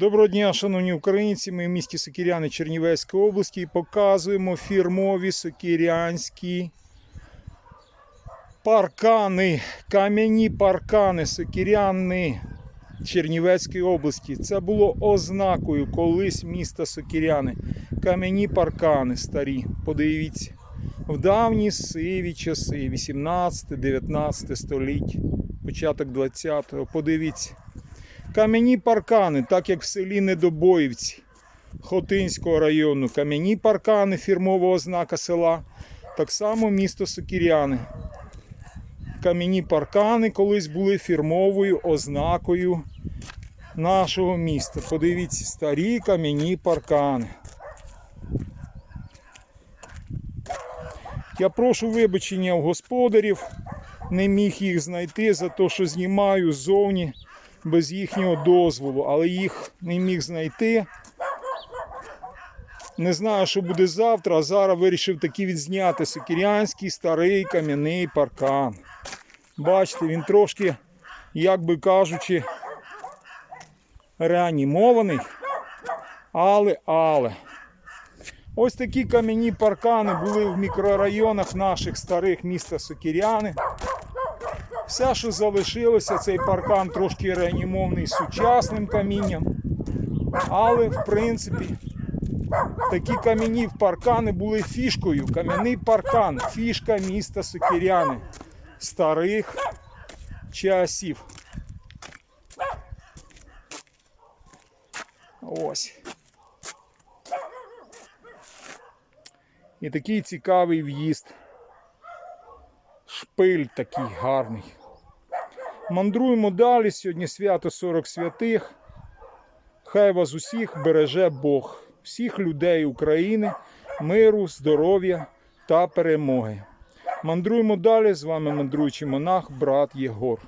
Доброго дня, шановні українці. Ми в місті Сокіряни Чернівецької області і показуємо фірмові сокірянські паркани, кам'яні паркани Сокіряни Чернівецької області. Це було ознакою колись міста Сокіряни. Кам'яні паркани старі. Подивіться. В давні сиві часи, 18-19 століття, початок 20-го. Подивіться. Кам'яні паркани, так як в селі Недобоївці Хотинського району. Кам'яні паркани, фірмова ознака села. Так само місто Сокіряни. Кам'яні паркани колись були фірмовою ознакою нашого міста. Подивіться, старі кам'яні паркани. Я прошу вибачення у господарів. Не міг їх знайти за те, що знімаю ззовні без їхнього дозволу, але їх не міг знайти. Не знаю, що буде завтра, а зараз вирішив таки відзняти сокірянський старий кам'яний паркан. Бачите, він трошки, як би кажучи, реанімований. Але, але. Ось такі кам'яні паркани були в мікрорайонах наших старих міста Сокіряни. Все, що залишилося, цей паркан трошки реанімований сучасним камінням. Але, в принципі, такі кам'яні паркани були фішкою. Кам'яний паркан, фішка міста Сокіряни старих часів. Ось. І такий цікавий в'їзд. Шпиль такий гарний. Мандруємо далі. Сьогодні свято 40 святих. Хай вас усіх береже Бог, всіх людей України, миру, здоров'я та перемоги. Мандруємо далі. З вами мандруючий монах, брат Єгор.